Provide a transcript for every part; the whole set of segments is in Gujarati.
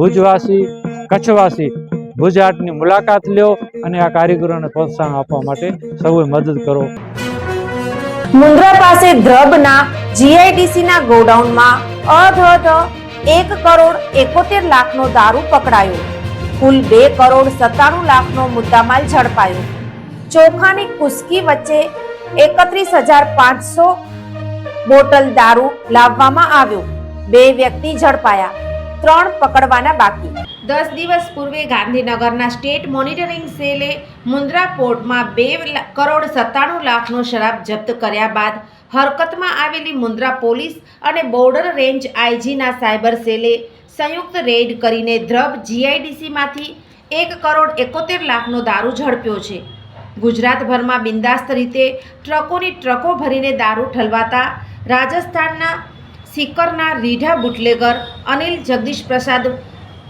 ભુજવાસી, કચ્છવાસી ભુજ હાટની મુલાકાત લ્યો અને આ કારીગરોને પ્રોત્સાહન આપવા માટે સૌએ મદદ કરો. મુન્દ્રા પાસે દ્રબના જીઆઈડીસી ના ગોડાઉનમાં અધધ એક કરોડ એકોતેર લાખનો દારૂ પકડાયો. કુલ બે કરોડ સત્તાણું લાખનો મુદ્દામાલ ઝડપાયો. ચોખાની કુસ્કી વચ્ચે એકત્રીસ હજાર પાંચસો બોટલ દારૂ લાવવામાં આવ્યો. બે વ્યક્તિ ઝડપાયા. ત્રણ પકડવાના બાકી. દસ દિવસ પૂર્વે ગાંધીનગરના સ્ટેટ મોનિટરિંગ સેલે મુન્દ્રા પોર્ટમાં બે કરોડ સત્તાણું લાખનો શરાબ જપ્ત કર્યા બાદ હરકતમાં આવેલી મુન્દ્રા પોલીસ અને બોર્ડર રેન્જ આઈજીના સાયબર સેલે સંયુક્ત રેડ કરીને ધ્રબ જીઆઈડીસીમાંથી એક કરોડ એકોતેર લાખનો દારૂ ઝડપ્યો છે. ગુજરાતભરમાં બિંદાસ્ત રીતે ટ્રકોની ટ્રકો ભરીને દારૂ ઠલવાતા રાજસ્થાનના સિકરના રીઢા બુટલેગર અનિલ જગદીશ પ્રસાદ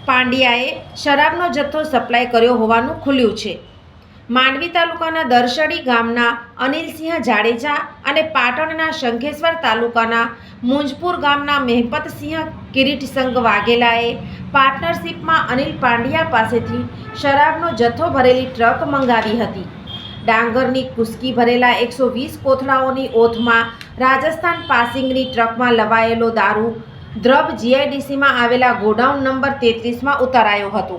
પાંડ્યાએ શરાબનો જથ્થો સપ્લાય કર્યો હોવાનું ખુલ્યું છે. માંડવી તાલુકાના દરશડી ગામના અનિલસિંહ જાડેજા અને પાટણના શંખેશ્વર તાલુકાના મુંજપુર ગામના મહેપતસિંહ કિરીટસંગ વાઘેલાએ પાર્ટનરશિપમાં અનિલ પાંડ્યા પાસેથી શરાબનો જથ્થો ભરેલી ટ્રક મંગાવી હતી. ડાંગરની કુસ્કી ભરેલા એકસો વીસ કોથળાઓની ઓથમાં રાજસ્થાન પાસિંગની ટ્રકમાં લવાયેલો દારૂ દ્રબ જીઆઈડીસીમાં આવેલા ગોડાઉન નંબર તેત્રીસમાં ઉતારાયો હતો.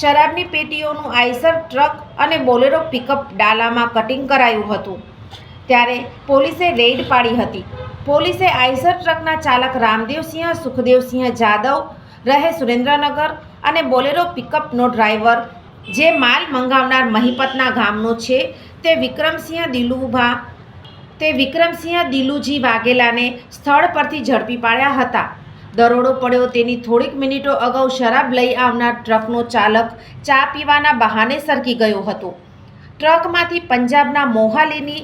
શરાબની પેટીઓનું આઈસર, ટ્રક અને બોલેરો પિકઅપ ડાલામાં કટિંગ કરાયું હતું. ત્યારે પોલીસે રેડ પાડી હતી. પોલીસે આઈસર ટ્રકના ચાલક રામદેવસિંહ સુખદેવસિંહ જાદવ, રહે સુરેન્દ્રનગર અને બોલેરો પિકઅપનો ડ્રાઈવર જે માલ મંગાવનાર મહિપતના ગામનો છે તે વિક્રમસિંહ દિલુભા તે વિક્રમસિંહ દિલુજી વાઘેલાને સ્થળ પરથી ઝડપી પાડ્યા હતા. દરોડો પડ્યો તેની થોડીક મિનિટો અગાઉ શરાબ લઈ આવનાર ટ્રકનો ચાલક ચા પીવાના બહાને સરકી ગયો હતો. ટ્રકમાંથી પંજાબના મોહાલીની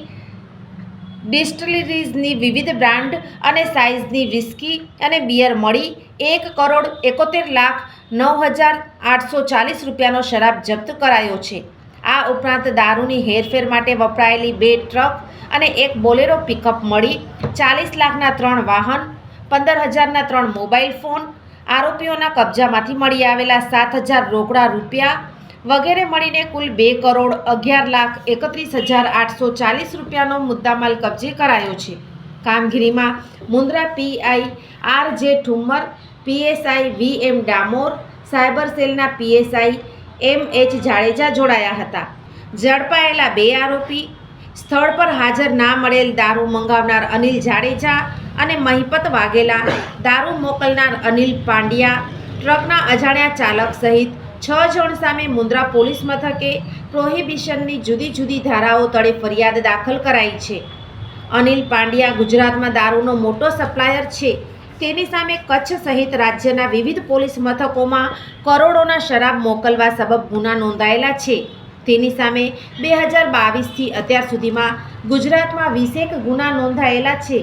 ડિસ્ટિલરીઝની વિવિધ બ્રાન્ડ અને સાઇઝની વિસ્કી અને બિયર મળી એક કરોડ એકોતેર લાખ નવ હજાર આઠસો ચાલીસ રૂપિયાનો શરાબ જપ્ત કરાયો છે. આ ઉપરાંત દારૂની હેરફેર માટે વપરાયેલી બે ટ્રક અને એક બોલેરો પિકઅપ મળી. ચાલીસ લાખના ત્રણ વાહન, પંદર હજારના ત્રણ મોબાઈલ ફોન, આરોપીઓના કબજામાંથી મળી આવેલા સાત હજાર રોકડા રૂપિયા વગેરે મળીને કુલ બે કરોડ અગિયાર લાખ એકત્રીસ હજાર આઠસો ચાલીસ રૂપિયાનો મુદ્દામાલ કબજે કરાયો છે. કામગીરીમાં Mundra PI R J Thummar PSI V M Damor, cyber સેલના પીએસઆઈ એમ એચ જાડેજા જોડાયા હતા. ઝડપાયેલા બે આરોપી, સ્થળ પર હાજર ના મળેલ દારૂ મંગાવનાર અનિલ જાડેજા અને મહિપત વાઘેલા, દારૂ મોકલનાર અનિલ પાંડ્યા, ટ્રકના અજાણ્યા ચાલક સહિત છ જણ સામે મુન્દ્રા પોલીસ મથકે પ્રોહિબિશનની જુદી જુદી ધારાઓ તળે ફરિયાદ દાખલ કરાઈ છે. અનિલ પાંડ્યા ગુજરાતમાં દારૂનો મોટો સપ્લાયર છે. તેની સામે કચ્છ સહિત રાજ્યના વિવિધ પોલીસ મથકોમાં કરોડોના શરાબ મોકલવા સબબ ગુના નોંધાયેલા છે. તેની સામે બે હજાર બાવીસથી અત્યાર સુધીમાં ગુજરાતમાં વીસેક ગુના નોંધાયેલા છે.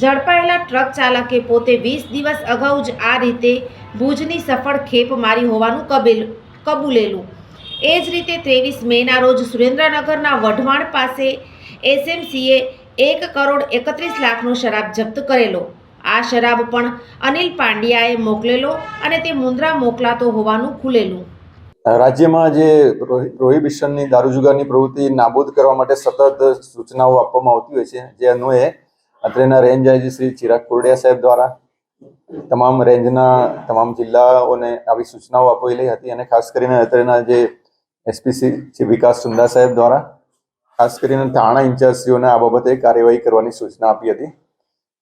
ઝડપાયેલા ટ્રક ચાલકે પોતે વીસ દિવસ અગાઉ જ આ રીતે ભુજની સફળ ખેપ મારી હોવાનું કબેલ, કબૂલેલું. એ જ રીતે ત્રેવીસ મેના રોજ સુરેન્દ્રનગરના વઢવાણ પાસે એસએમસીએ એક કરોડ એકત્રીસ લાખનો શરાબ જપ્ત કરેલો. આ શરાબ પણ અનિલ પાંડ્યાએ મોકલેલો અને તે મુંદ્રા મોકલાતો હોવાનું ખુલેલું. રાજ્યમાં જે પ્રોહિ- પ્રોહિબિશનની દારૂ જુગારની પ્રવૃત્તિ નાબૂદ કરવા માટે સતત સૂચનાઓ આપવામાં આવતી હોય છે, જે અન્વયે અત્રેના રેન્જ આઈજી શ્રી ચિરાગ કુરડિયા સાહેબ દ્વારા તમામ રેન્જના તમામ જિલ્લાઓને આવી સૂચનાઓ આપેલી હતી અને ખાસ કરીને અત્રેના જે એસપીસી છે વિકાસ સુંદા સાહેબ દ્વારા ખાસ કરીને થાણા ઇન્ચાર્જશ્રીઓને આ બાબતે કાર્યવાહી કરવાની સૂચના આપી હતી.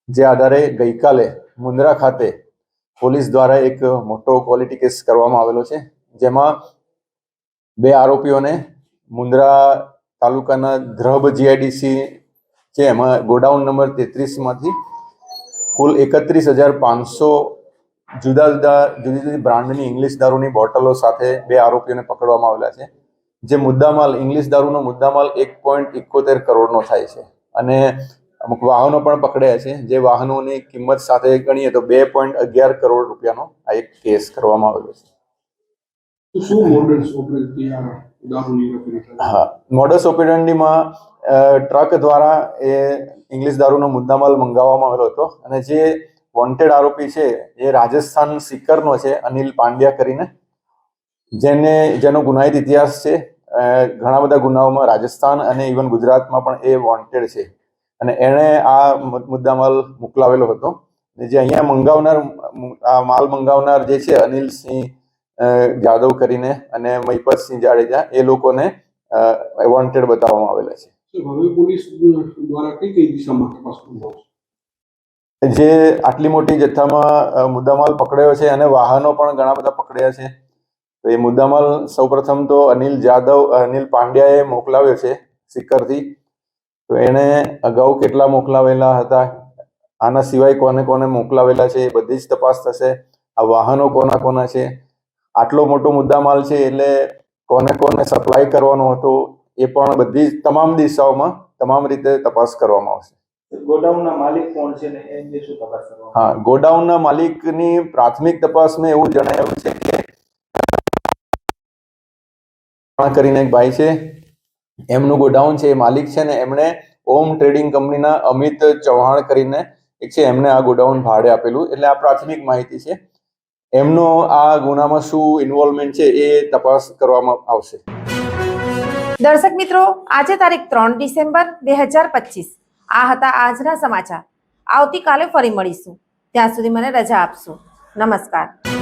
જે આધારે ગઈકાલે મુન્દ્રા ખાતે પોલીસ દ્વારા એક મોટો ક્વોલિટી કેસ કરવામાં આવેલો છે. જેમાં બે આરોપીઓને મુન્દ્રા તાલુકાના ધ્રબ જીઆઈડીસી છે, એમાં ગોડાઉન નંબર તેત્રીસમાંથી કુલ એકત્રીસ હજાર પાંચસો જુદા જુદા, જુદી જુદી બ્રાન્ડની ઇંગ્લિશ દારૂની બોટલો સાથે બે આરોપીઓને પકડવામાં આવેલા છે. જે મુદ્દામાલ ઇંગ્લિશ દારૂનો મુદ્દામાલ એક પોઈન્ટ ઇકોતેર કરોડનો થાય છે. અને અમુક વાહનો પણ પકડ્યા છે. જે વાહનોની કિંમત સાથે ગણીએ તો બે પોઈન્ટ અગિયાર કરોડ રૂપિયાનો આ એક કેસ કરવામાં આવ્યો છે. હા. મોડસ ઓપરેન્ડીમાં ટ્રક દ્વારા એ ઇંગ્લિશ દારૂનો મુદ્દામાલ મંગાવવામાં આવેલો હતો અને જે વોન્ટેડ આરોપી છે એ રાજસ્થાન સિકરનો છે અનિલ પાંડ્યા કરીને. જેને જેનો ગુનાહિત ઇતિહાસ છે. ઘણા બધા ગુનાઓમાં રાજસ્થાન અને ઇવન ગુજરાતમાં પણ એ વોન્ટેડ છે. અને એણે આ મુદ્દા મુદ્દામાલ મોકલાવેલો હતો. જે અહીંયા મંગાવનાર આ માલ મંગાવનાર જે છે અનિલસિંહ જાદવ કરીને અને મહિપતસિંહ જાડેજા એ લોકોને વોન્ટેડ બતાવવામાં આવેલા છે. પોલીસ દ્વારા કઈ કઈ દિશામાં તપાસ જે આટલી મોટી જથ્થામાં મુદ્દામાલ પકડ્યો છે અને વાહનો પણ ઘણા બધા પકડ્યા છે. તો એ મુદ્દામાલ સૌપ્રથમ તો અનિલ જાદવ અનિલ પાંડ્યાએ મોકલાવ્યો છે સિક્કરથી. તો એણે અગાઉ કેટલા મોકલાવેલા હતા? આના સિવાય કોને કોને મોકલાવેલા છે એ બધી જ તપાસ થશે. આ વાહનો કોના કોના છે? આટલો મોટો મુદ્દામાલ છે એટલે કોને કોને સપ્લાય કરવાનો હતો એ પણ બધી જ તમામ દિશાઓમાં તમામ રીતે તપાસ કરવામાં આવશે. ગોડાઉનના માલિક કોણ છે ને એની શું તપાસ કરવામાં હા ગોડાઉનના માલિકની પ્રાથમિક તપાસમાં એવું જણાયું છે કે કરીને એક ભાઈ છે એમનું ગોડાઉન છે, એ માલિક છે ને એમણે ઓમ ટ્રેડિંગ કંપનીના અમિત ચૌહાણ કરીને એક છે એમને આ ગોડાઉન ભાડે આપેલું. એટલે આ પ્રાથમિક માહિતી છે. એમનો આ ગુનામાં શું ઇન્વોલ્વમેન્ટ છે એ તપાસ કરવામાં આવશે. દર્શક મિત્રો, આજે તારીખ ત્રણ ડિસેમ્બર બે હજાર પચીસ. આ હતા આજના સમાચાર. આવતીકાલે ફરી મળીશું. ત્યાં સુધી મને રજા આપશો. નમસ્કાર.